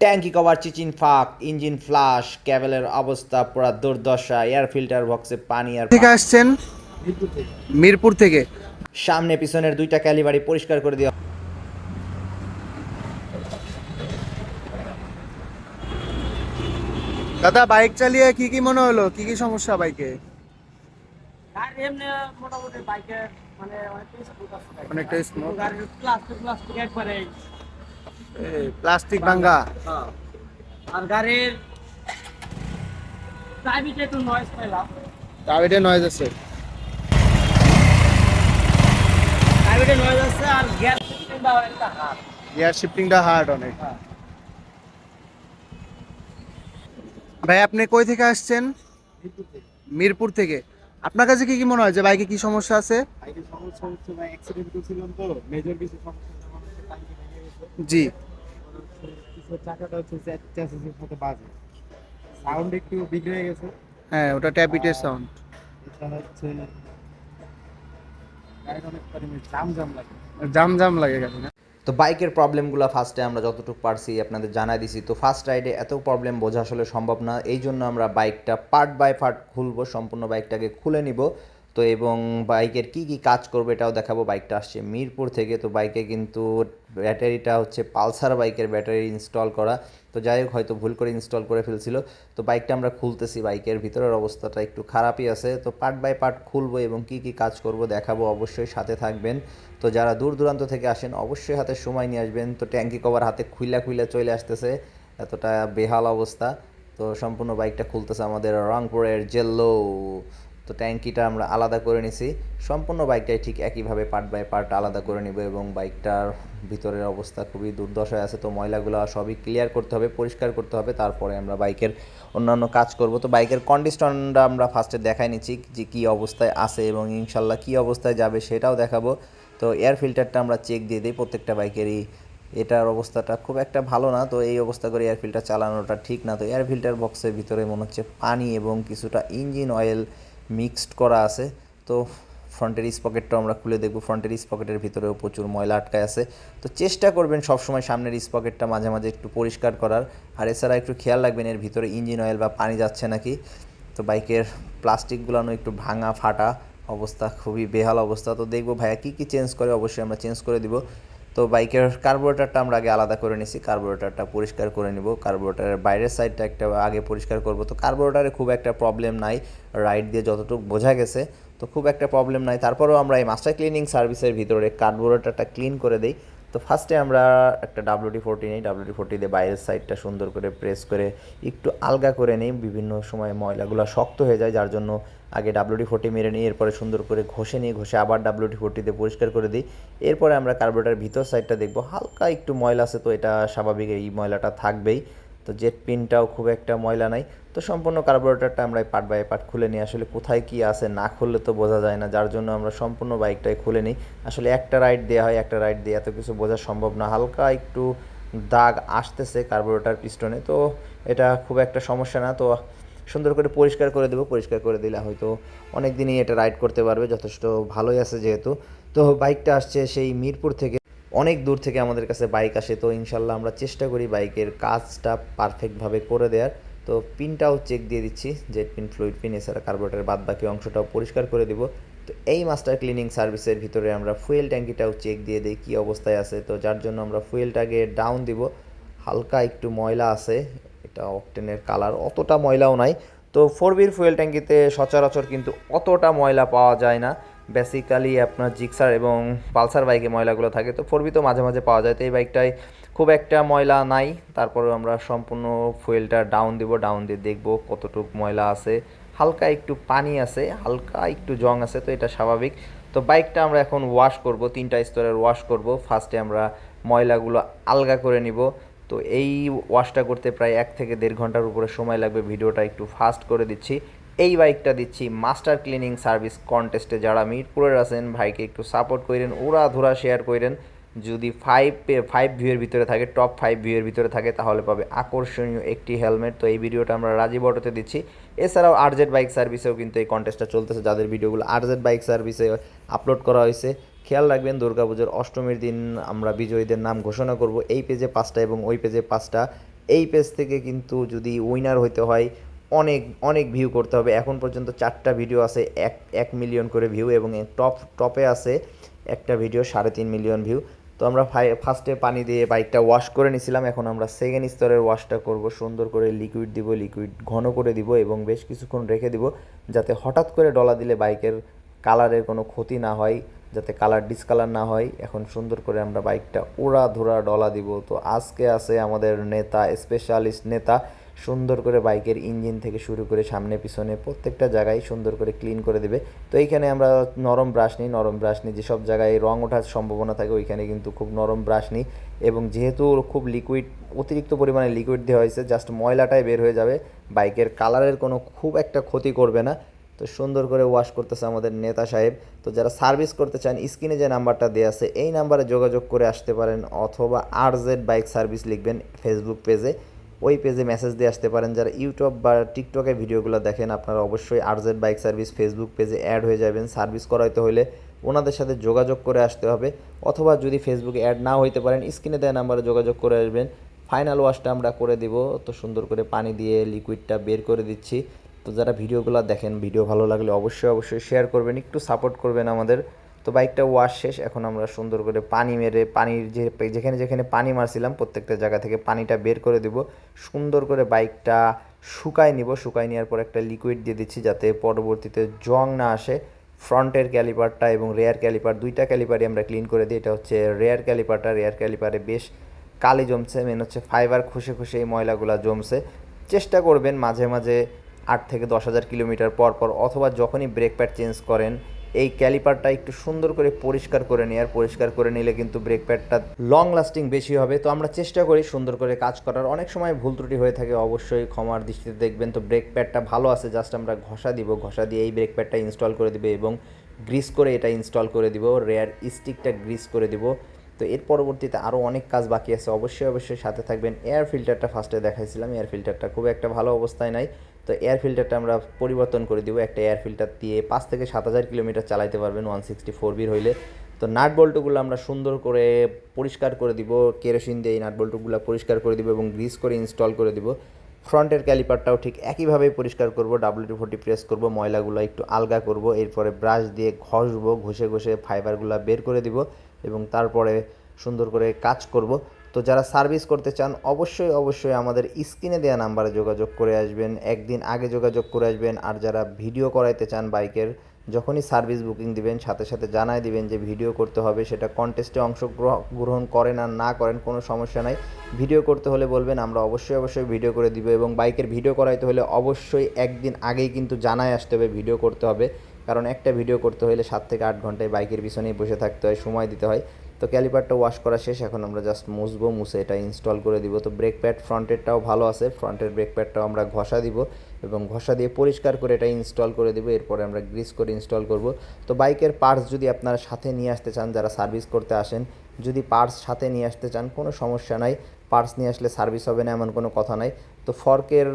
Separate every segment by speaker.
Speaker 1: ট্যাঙ্কি কভার চিচিন ফাঁক engine flush ক্যাবেলের অবস্থা পুরা দুর্দশা এয়ার ফিল্টার বক্সে পানি আর
Speaker 2: থেকে আসছেন? মিরপুর থেকে।
Speaker 1: সামনে পিছনের দুইটা ক্যালিবারি পরিষ্কার করে দেওয়া
Speaker 2: দাদা বাইক চালিয়ে কি কি মনে হলো? কি কি সমস্যা বাইকে?
Speaker 3: আর এমনি মোটামুটি বাইকের মানে অনেকটাই স্মুথ বাইক। কিন্তু
Speaker 2: smooth।
Speaker 3: গাড়ির প্লাস্টিক প্লাস্টিক একবারে
Speaker 2: প্লাস্টিক ভাঙ্গা
Speaker 3: হ্যাঁ। আর গাড়ির প্রাইভেটে একটু নয়েজ পাইলাম।
Speaker 2: টাওয়েটে নয়েজ আছে।
Speaker 3: প্রাইভেটে নয়েজ আছে আর গ্যাস সিস্টেমটাও একটা হাত
Speaker 2: গিয়ার শিফটিংটা হার্ড অনেক।
Speaker 3: হ্যাঁ।
Speaker 2: ভাই আপনি কই থেকে আসছেন? মিরপুর থেকে। আপনার কাছে কি কি মনে হয় যে বাইকে কি সমস্যা আছে?
Speaker 4: বাইকের সমস্যা হচ্ছে ভাই অ্যাক্সিডেন্ট করছিলাম তো মেজর কিছু সমস্যা যেমন হচ্ছে টাঙ্কি ভেঙে গেছে
Speaker 2: জি।
Speaker 4: কিছু চাকাটা হচ্ছে চ্যাসিসের সাথে বাজে। সাউন্ড একটু বিগড়ে গেছে।
Speaker 2: হ্যাঁ ওটা ট্যাপিটের সাউন্ড
Speaker 4: হচ্ছে জাম জাম লাগে।
Speaker 2: জাম জাম লাগে গাড়ি না
Speaker 1: তো বাইকের প্রবলেমগুলো ফার্স্টে আমরা যতটুকু পারছি আপনাদের জানাই দিছি। তো ফার্স্ট রাইডে এত প্রবলেম বোঝা আসলে সম্ভব না। এই জন্য আমরা বাইকটা পার্ট বাই পার্ট খুলবো সম্পূর্ণ বাইকটাকে খুলে নিব। তো এবং বাইকের কি কি কাজ করবে এটাও দেখাবো। বাইকটা আসছে মিরপুর থেকে, তো বাইকে কিন্তু ব্যাটারিটা হচ্ছে পালসার বাইকের ব্যাটারি ইনস্টল করা। তো যাই হোক, হয়তো ভুল করে ইনস্টল করে ফেলছিল। তো বাইকটা আমরা খুলতেছি, বাইকের ভিতরের অবস্থাটা একটু খারাপই আছে। তো পার্ট বাই পার্ট খুলবো এবং কি কি কাজ করব দেখাবো, অবশ্যই সাথে থাকবেন। তো যারা দূর দূরান্ত থেকে আসেন, অবশ্যই হাতে সময় নিয়ে আসবেন। তো ট্যাঙ্কি কভার হাতে খুইলা খুইলা চলে আসতেছে, এতটা বেহাল অবস্থা। তো সম্পূর্ণ বাইকটা খুলতেছে আমাদের রংপুরের জেল্লো। তো ট্যাঙ্কিটা আমরা আলাদা করে নিছি। সম্পূর্ণ বাইকটাই ঠিক একইভাবে পার্ট বাই পার্ট আলাদা করে নিব এবং বাইকটার ভিতরের অবস্থা খুবই দুর্দশায় আছে। তো ময়লাগুলো সবই ক্লিয়ার করতে হবে, পরিষ্কার করতে হবে। তারপরে আমরা বাইকের অন্যান্য কাজ করব। তো বাইকের কন্ডিশনটা আমরা ফার্স্টে দেখাই নিচ্ছি যে কী অবস্থায় আছে এবং ইনশাল্লাহ কী অবস্থায় যাবে সেটাও দেখাবো। তো এয়ার ফিল্টারটা আমরা চেক দিয়ে দিই প্রত্যেকটা বাইকেরই। এটার অবস্থাটা খুব একটা ভালো না, তো এই অবস্থা করে এয়ার ফিল্টার চালানোটা ঠিক না। তো এয়ার ফিল্টার বক্সের ভিতরে মনে হচ্ছে পানি এবং কিছুটা ইঞ্জিন অয়েল মিক্সড করা আছে। তো ফ্রন্টের স্পকেটটাও আমরা খুলে দেখব। ফ্রন্টের স্পকেটের ভিতরেও প্রচুর ময়লা আটকায় আছে। তো চেষ্টা করবেন সবসময় সামনের স্পকেটটা মাঝে মাঝে একটু পরিষ্কার করার। আর এছাড়া একটু খেয়াল রাখবেন, এর ভিতরে ইঞ্জিন অয়েল বা পানি যাচ্ছে নাকি। তো বাইকের প্লাস্টিকগুলোও একটু ভাঙা ফাটা অবস্থা, খুবই বেহাল অবস্থা। তো দেখব ভাইয়া কী কী চেঞ্জ করে, অবশ্যই আমরা চেঞ্জ করে দিব। তো বাইকের কার্বোরেটারটা আমরা আগে আলাদা করে নিছি কার্বোরেটারটা পরিষ্কার করে নিব। কার্বোরেটারের বাইরের সাইডটা একটা আগে পরিষ্কার করব। তো কার্বোরেটারে খুব একটা প্রবলেম নাই রাইড দিয়ে যতটুকু বোঝা গেছে, তো খুব একটা প্রবলেম নাই। তারপরেও আমরা এই মাস্টার ক্লিনিং সার্ভিসের ভিতরে কার্বোরেটারটা ক্লিন করে দিই। তো ফার্স্টে আমরা একটা ডাব্লিউডি ফোরটি নিই ডাব্লিউডি ফোরটি দিয়ে বাইরের সাইডটা সুন্দর করে প্রেস করে একটু আলগা করে নিই। বিভিন্ন সময় ময়লাগুলো শক্ত হয়ে যায়, যার জন্য আগে ডাব্লিউডি ফোরটি মেরে নিই, এরপরে সুন্দর করে ঘষে নিয়ে ঘষে আবার ডাব্লিউডি ফোরটিতে পরিষ্কার করে দিই। এরপরে আমরা কার্বোরেটার ভিতর সাইডটা দেখব। হালকা একটু ময়লা আছে তো, এটা স্বাভাবিক এই ময়লাটা থাকবেই। তো জেট পিনটাও খুব একটা ময়লা নাই। তো সম্পূর্ণ কার্বোরেটারটা আমরা পার্ট বাই পার্ট খুলে নিই। আসলে কোথায় কি আছে না খুললে তো বোঝা যায় না। যার জন্য আমরা সম্পূর্ণ বাইকটাই খুলে নিই। আসলে একটা রাইড দেওয়া হয়, একটা রাইড দিয়ে এত কিছু বোঝা সম্ভব না। হালকা একটু দাগ আসতেছে কার্বোরেটার পিস্টনে তো এটা খুব একটা সমস্যা না। তো সুন্দর করে পরিষ্কার করে দেবো, পরিষ্কার করে দিলে হয়তো অনেক দিনই এটা রাইড করতে পারবে, যথেষ্ট ভালোই আছে যেহেতু। তো বাইকটা আসছে সেই মিরপুর থেকে, অনেক দূর থেকে আমাদের কাছে বাইক আসে, তো ইনশাল্লাহ আমরা চেষ্টা করি বাইকের কাজটা পারফেক্টভাবে করে দেওয়ার। তো পিনটাও চেক দিয়ে দিচ্ছি জেট পিন ফ্লুইড পিন এছাড়া কার্বোরেটারের বাদ বাকি অংশটাও পরিষ্কার করে দিব। তো এই মাস্টার ক্লিনিং সার্ভিসের ভিতরে আমরা ফুয়েল ট্যাঙ্কিটাও চেক দিয়ে দিই কী অবস্থায় আছে, তো যার জন্য আমরা ফুয়েলটাকে ডাউন দিব। হালকা একটু ময়লা আছে এটা অকটেনের কালার অতটা ময়লাও নাই। তো ফোর বির ফুয়েল ট্যাঙ্কিতে সচরাচর কিন্তু অতটা ময়লা পাওয়া যায় না। বেসিক্যালি আপনার জিক্সার এবং পালসার বাইকে ময়লাগুলো থাকে। তো ফোর বি তো মাঝে মাঝে পাওয়া যায়। তো এই বাইকটায় খুব একটা ময়লা নাই। তারপরেও আমরা সম্পূর্ণ ফুয়েলটা ডাউন দিব ডাউন দিয়ে দেখব কতটুক ময়লা আছে। হালকা একটু পানি আছে, হালকা একটু জং আছে, তো এটা স্বাভাবিক। তো বাইকটা আমরা এখন ওয়াশ করব, তিনটা স্তরের ওয়াশ করব। ফার্স্টে আমরা ময়লাগুলো আলগা করে নিব। তো এই ওয়াশটা করতে প্রায় এক থেকে দেড় ঘণ্টার উপরে সময় লাগবে। ভিডিওটা একটু ফাস্ট করে দিচ্ছি। এই বাইকটা দিচ্ছি মাস্টার ক্লিনিং সার্ভিস কন্টেস্টে যারা মিরপুরের আছেন, ভাইকে একটু সাপোর্ট করেন ওরা ধরা শেয়ার করেন। যদি ফাইভ ফাইভ ভিউয়ের ভিতরে থাকে টপ ফাইভ ভিউয়ের ভিতরে থাকে, তাহলে পাবে আকর্ষণীয় একটি হেলমেট। তো এই ভিডিওটা আমরা রাজীব অটোতে দিচ্ছি। এছাড়াও আরজেড বাইক সার্ভিসেও কিন্তু এই কন্টেস্টটা চলতেছে। যাদের ভিডিওগুলো আরজেড বাইক সার্ভিসে আপলোড করা হয়েছে খেয়াল রাখবেন দুর্গাপুজোর অষ্টমীর দিন আমরা বিজয়ীদের নাম ঘোষণা করব। এই পেজে পাঁচটা এবং ওই পেজে পাঁচটা। এই পেজ থেকে কিন্তু যদি উইনার হইতে হয়, অনেক অনেক ভিউ করতে হবে। এখন পর্যন্ত চারটা ভিডিও আছে, এক এক মিলিয়ন করে ভিউ এবং টপ টপে আছে একটা ভিডিও সাড়ে তিন মিলিয়ন ভিউ তো আমরা ফার্স্টে পানি দিয়ে বাইকটা ওয়াশ করে নিছিলাম। এখন আমরা সেকেন্ড স্তরের ওয়াশটা করব। সুন্দর করে লিকুইড দিব লিকুইড ঘন করে দিব এবং বেশ কিছুক্ষণ রেখে দিব, যাতে হঠাৎ করে ডলা দিলে বাইকের কালারের কোনো ক্ষতি না হয়। যাতে কালার ডিসকালার না হয়, এখন সুন্দর করে আমরা বাইকটা উড়া ধুরা ডলা দিব। তো আজকে আছে আমাদের নেতা স্পেশালিস্ট নেতা, সুন্দর করে বাইকের ইঞ্জিন থেকে শুরু করে সামনে পিছনে প্রত্যেকটা জায়গায় সুন্দর করে ক্লিন করে দেবে। তো এইখানে আমরা নরম ব্রাশ নিই, নরম ব্রাশ নিই, যেসব জায়গায় রং ওঠার সম্ভাবনা থাকে ওইখানে কিন্তু খুব নরম ব্রাশ নিই। এবং যেহেতু খুব লিকুইড অতিরিক্ত পরিমাণে লিকুইড দেওয়া হয়েছে জাস্ট ময়লাটাই বের হয়ে যাবে বাইকের কালারের কোনো খুব একটা ক্ষতি করবে না। তো সুন্দর করে ওয়াশ করতেছে আমাদের নেতা সাহেব। তো যারা সার্ভিস করতে চান স্ক্রিনে যে নাম্বারটা দেওয়া আছে, এই নাম্বারে যোগাযোগ করে আসতে পারেন অথবা আর জেড বাইক সার্ভিস লিখবেন ফেসবুক পেজে ওই পেজে মেসেজ দিয়ে আসতে পারেন। যারা ইউটিউব বা টিকটকে ভিডিওগুলো দেখেন, আপনারা অবশ্যই R Z bike service Facebook পেজে অ্যাড হয়ে যাবেন। সার্ভিস করাইতে হলে ওনাদের সাথে যোগাযোগ করে আসতে হবে। অথবা যদি ফেসবুকে অ্যাড না হইতে পারেন স্ক্রিনে দেওয়া নাম্বারে যোগাযোগ করে আসবেন। ফাইনাল ওয়াশটা আমরা করে দিব। তো সুন্দর করে পানি দিয়ে লিকুইডটা বের করে দিচ্ছি। তো যারা ভিডিওগুলো দেখেন, ভিডিও ভালো লাগলে অবশ্যই অবশ্যই শেয়ার করবেন, একটু সাপোর্ট করবেন আমাদের। তো বাইকটা ওয়াশ শেষ, এখন আমরা সুন্দর করে পানি মেরে পানির যে, যেখানে যেখানে পানি মারছিলাম, প্রত্যেকটা জায়গা থেকে পানিটা বের করে দিব। সুন্দর করে বাইকটা শুকায় নিব, শুকায় নেওয়ার পর একটা লিকুইড দিয়ে দিচ্ছি যাতে পরবর্তীতে জং না আসে। ফ্রন্টের ক্যালিপারটা এবং রেয়ার ক্যালিপার দুইটা ক্যালিপারই আমরা ক্লিন করে দিই। এটা হচ্ছে রেয়ার ক্যালিপারটা রেয়ার ক্যালিপারে বেশ কালি জমছে মেন হচ্ছে ফাইবার খুশে খুশে এই ময়লাগুলো জমছে। চেষ্টা করবেন মাঝে মাঝে আট থেকে দশ হাজার কিলোমিটার পর পর অথবা যখনই ব্রেক প্যাড চেঞ্জ করেন, এই ক্যালিপারটা একটু সুন্দর করে পরিষ্কার করে নিয়ে পরিষ্কার করে নিলে কিন্তু ব্রেক প্যাডটা লং লাস্টিং বেশি হবে। তো আমরা চেষ্টা করি সুন্দর করে কাজ করার। অনেক সময় ভুল ত্রুটি হয়ে থাকে অবশ্যই, ক্ষমার দৃষ্টিতে দেখবেন। তো ব্রেক প্যাডটা ভালো আছে জাস্ট আমরা ঘষা দিব, ঘষা দিয়ে এই ব্রেক প্যাডটা ইনস্টল করে দিবে এবং গ্রিস করে এটা ইনস্টল করে দিব রেয়ার স্টিকটা গ্রিস করে দিব। তো এর পরবর্তীতে আরও অনেক কাজ বাকি আছে। অবশ্যই অবশ্যই সাথে থাকবেন। এয়ার ফিল্টারটা ফার্স্টে দেখাইছিলাম। এয়ার ফিল্টারটা খুব একটা ভালো অবস্থায় নাই। তো এয়ার ফিল্টারটা আমরা পরিবর্তন করে দিব। একটা এয়ার ফিল্টার দিয়ে পাঁচ থেকে সাত হাজার কিলোমিটার চালাইতে পারবেন ওয়ান সিক্সটি ফোর বির হইলে। তো নাট বল্টুগুলো আমরা সুন্দর করে পরিষ্কার করে দিব কেরোসিন দিয়ে এই নাট বল্টুগুলো পরিষ্কার করে দিব এবং গ্রিস করে ইনস্টল করে দিব। ফ্রন্টের ক্যালিপারটাও ঠিক একইভাবেই পরিষ্কার করব ডাব্লিউ ফোরটি প্রেস করব, ময়লাগুলো একটু আলগা করব, এরপরে ব্রাশ দিয়ে ঘষবো, ঘষে ঘষে ফাইবারগুলো বের করে দিব এবং তারপরে সুন্দর করে কাজ করব। তো যারা সার্ভিস করতে চান, অবশ্যই অবশ্যই আমাদের স্ক্রিনে দেওয়া নাম্বারে যোগাযোগ করে আসবেন। একদিন আগে যোগাযোগ করে আসবেন। আর যারা ভিডিও করাইতে চান বাইকের, যখনই সার্ভিস বুকিং দিবেন, সাথে সাথে জানাই দিবেন যে ভিডিও করতে হবে। সেটা কন্টেস্টে অংশগ্রহণ করেন আর না করেন কোনো সমস্যা নাই। ভিডিও করতে হলে বলবেন, আমরা অবশ্যই অবশ্যই ভিডিও করে দিব এবং বাইকের ভিডিও করাইতে হলে অবশ্যই একদিন আগেই কিন্তু জানায় আসতে হবে, ভিডিও করতে হবে। কারণ একটা ভিডিও করতে হলে সাত থেকে আট ঘন্টায় বাইকের পিছনেই বসে থাকতে হয়, সময় দিতে হয়। তো ক্যালিপারটা ওয়াশ করা শেষ, এখন আমরা জাস্ট মুছবো, মুছে এটা ইনস্টল করে দিব। তো ব্রেক প্যাড ফ্রন্টেরটাও ভালো আছে ফ্রন্টের ব্রেক প্যাডটাও আমরা ঘষা দিব এবং ঘষা দিয়ে পরিষ্কার করে এটা ইনস্টল করে দিব, এরপরে আমরা গ্রিস করে ইনস্টল করব। তো বাইকের পার্টস যদি আপনারা সাথে নিয়ে আসতে চান, যারা সার্ভিস করতে আসেন, যদি পার্টস সাথে নিয়ে আসতে চান, কোনো সমস্যা নাই। পার্টস নিয়ে আসলে সার্ভিস হবে না, এমন কোনো কথা নাই। তো ফর্কের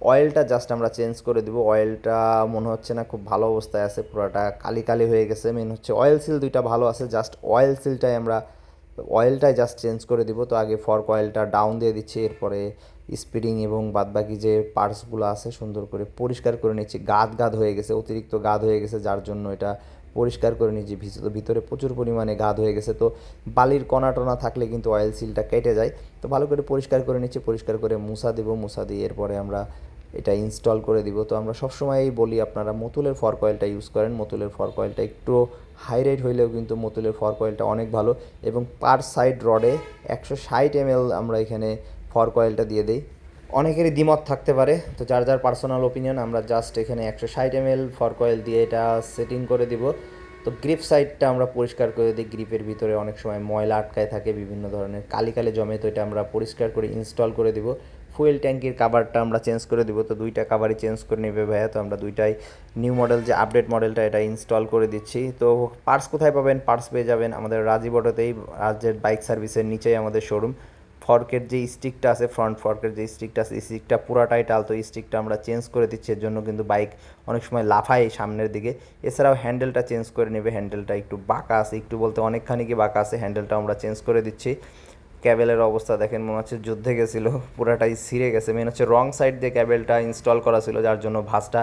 Speaker 1: অয়েলটা জাস্ট আমরা চেঞ্জ করে দিব। অয়েলটা মনে হচ্ছে না খুব ভালো অবস্থায় আছে, পুরোটা কালি কালি হয়ে গেছে। মেন হচ্ছে অয়েল সিল দুইটা ভালো আছে জাস্ট অয়েল সিলটাই আমরা অয়েলটাই জাস্ট চেঞ্জ করে দিব। তো আগে ফর্ক অয়েলটা ডাউন দিয়ে দিচ্ছি, এরপরে স্পিডিং এবং বাদবাকি যে পার্টসগুলো আছে সুন্দর করে পরিষ্কার করে নিচ্ছি। গাদ গাদ হয়ে গেছে, অতিরিক্ত গাদ হয়ে গেছে, যার জন্য এটা পরিষ্কার করে নিচ্ছি ভিতরে ভিতরে প্রচুর পরিমাণে গাদ হয়ে গেছে, তো বালির কণা টনা থাকলে কিন্তু অয়েল সিলটা কেটে যায়। তো ভালো করে পরিষ্কার করে নিচ্ছি, পরিষ্কার করে মুসা দেবো মুসা দিয়ে এরপরে আমরা এটা ইনস্টল করে দিব। তো আমরা সবসময়ই বলি আপনারা মতুলের ফর্ক অয়েলটা ইউজ করেন, মতুলের ফর্ক অয়েলটা একটু হাই রেট হইলেও কিন্তু মতুলের ফর্ক অয়েলটা অনেক ভালো। এবং পার সাইড রডে একশো ষাট এমএল আমরা এখানে ফর্ক অয়েলটা দিয়ে দিই। অনেকেরই দ্বিমত থাকতে পারে। তো যার যার পার্সোনাল ওপিনিয়ন আমরা জাস্ট এখানে একশো ষাট এমএল ফর্ক অয়েল দিয়ে এটা সেটিং করে দিব। তো গ্রিপ সাইডটা আমরা পরিষ্কার করে দিই। গ্রিপের ভিতরে অনেক সময় ময়লা আটকায় থাকে, বিভিন্ন ধরনের কালি কালি জমে, তো এটা আমরা পরিষ্কার করে ইনস্টল করে দিব। ফুয়েল ট্যাঙ্কির কাভারটা আমরা চেঞ্জ করে দিব। তো দুইটা কাভারই চেঞ্জ করে নেবে ভাইয়া। তো আমরা দুইটাই নিউ মডেল যে আপডেট মডেলটা এটা ইনস্টল করে দিচ্ছি। তো পার্টস কোথায় পাবেন? পার্টস পেয়ে যাবেন আমাদের রাজীব অটোতেই রাজ্যের বাইক সার্ভিসের নিচেই আমাদের শোরুম ফর্কের যে স্টিকটা আছে ফ্রন্ট ফর্কের যে স্টিকটা আছে স্টিকটা পুরাটাই টাল তো স্টিকটা আমরা চেঞ্জ করে দিচ্ছি, এর জন্য কিন্তু বাইক অনেক সময় লাফায় সামনের দিকে। এছাড়াও হ্যান্ডেলটা চেঞ্জ করে নেবে হ্যান্ডেলটা একটু বাঁকা আছে, একটু বলতে অনেকখানি কি বাঁকা আছে হ্যান্ডেলটা আমরা চেঞ্জ করে দিচ্ছি। ক্যাবেলের অবস্থা দেখেন, মনে হচ্ছে যুদ্ধে গেছিল, পুরাটাই ছিঁড়ে গেছে। মেন হচ্ছে রং সাইড দিয়ে ক্যাবেলটা ইনস্টল করা ছিল, যার জন্য ভাঁজটা,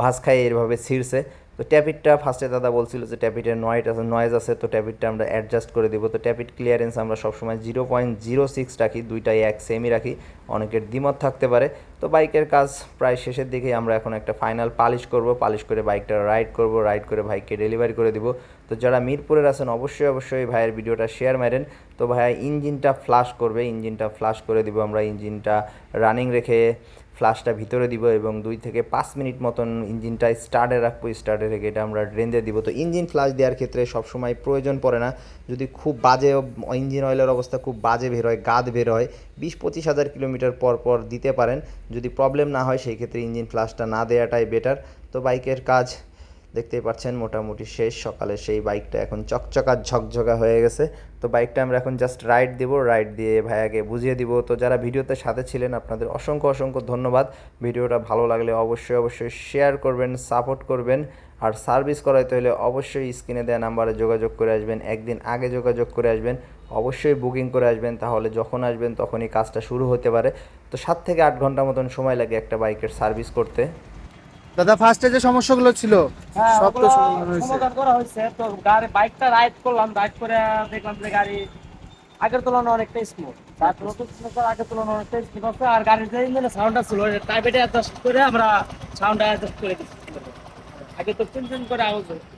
Speaker 1: ভাঁজ খাই এরভাবে ছিঁড়ছে। তো ট্যাপিটটা ফার্স্টে দাদা বলছিল যে ট্যাপিটের নয়েট আছে নয়েজ আছে, তো ট্যাপিটটা আমরা অ্যাডজাস্ট করে দিব। তো ট্যাপিট ক্লিয়ারেন্স আমরা সবসময় জিরো পয়েন্ট জিরো সিক্স রাখি, দুইটাই এক সেমই রাখি। অনেকের দ্বিমত থাকতে পারে। তো বাইকের কাজ প্রায় শেষের দিকেই আমরা এখন একটা ফাইনাল পালিশ করব। পালিশ করে বাইকটা রাইড করব রাইড করে ভাইকে ডেলিভারি করে দিব। তো যারা মিরপুরের আছেন, অবশ্যই অবশ্যই ভাইয়ের ভিডিওটা শেয়ার মারেন। তো ভাইয়া, ইঞ্জিনটা ফ্লাশ করবে, ইঞ্জিনটা ফ্লাশ করে দিব আমরা। ইঞ্জিনটা রানিং রেখে ফ্লাশটা ভিতরে দিব এবং দুই থেকে পাঁচ মিনিট মতন ইঞ্জিনটা স্টার্টে রাখব, স্টার্টে রেখে এটা আমরা রেঞ্জে দিব। তো ইঞ্জিন ফ্লাশ দেওয়ার ক্ষেত্রে সবসময় প্রয়োজন পড়ে না। যদি খুব বাজে ইঞ্জিন অয়েলের অবস্থা খুব বাজে বের হয়, গাদ বের হয়, বিশ পঁচিশ হাজার কিলোমিটার পর পর দিতে পারেন। যদি প্রবলেম না হয়, সেই ক্ষেত্রে ইঞ্জিন ফ্লাশটা না দেওয়াটাই বেটার তো বাইকের কাজ দেখতেই পাচ্ছেন মোটামুটি শেষ সকালে সেই বাইকটা এখন চকচকা ঝকঝকা হয়ে গেছে। তো বাইকটা আমরা এখন জাস্ট রাইড দিব রাইড দিয়ে ভাইয়াকে বুঝিয়ে দিব। তো যারা ভিডিওতে সাথে ছিলেন, আপনাদের অসংখ্য অসংখ্য ধন্যবাদ। ভিডিওটা ভালো লাগলে অবশ্যই অবশ্যই শেয়ার করবেন সাপোর্ট করবেন। আর সার্ভিস করাইতে হলে অবশ্যই স্ক্রিনে দেওয়া নাম্বারে যোগাযোগ করে আসবেন। একদিন আগে যোগাযোগ করে আসবেন। অবশ্যই বুকিং করে আসবেন। তাহলে যখন আসবেন তখনই কাজটা শুরু হতে পারে। তো সাত থেকে আট ঘণ্টা মতন সময় লাগে একটা বাইকের সার্ভিস করতে।
Speaker 2: দাদা ফার্স্টে যে সমস্যাগুলো ছিল
Speaker 3: হ্যাঁ
Speaker 2: সব তো সমাধান
Speaker 3: করা হয়েছে। তো গাড়ি বাইকটা রাইড করলাম রাইড করে দেখলাম যে গাড়ি আগের তুলনায় অনেকটা স্মুথ নতুন আগের তুলনায় অনেকটা স্মুথ আছে। আর গাড়ির যে ইঞ্জিনের সাউন্ডটা ছিল প্রাইভেটে অ্যাডজাস্ট করে আমরা সাউন্ড অ্যাডজাস্ট করে দিচ্ছি। আগে তো চিন চিন করে আওয়াজ হতো।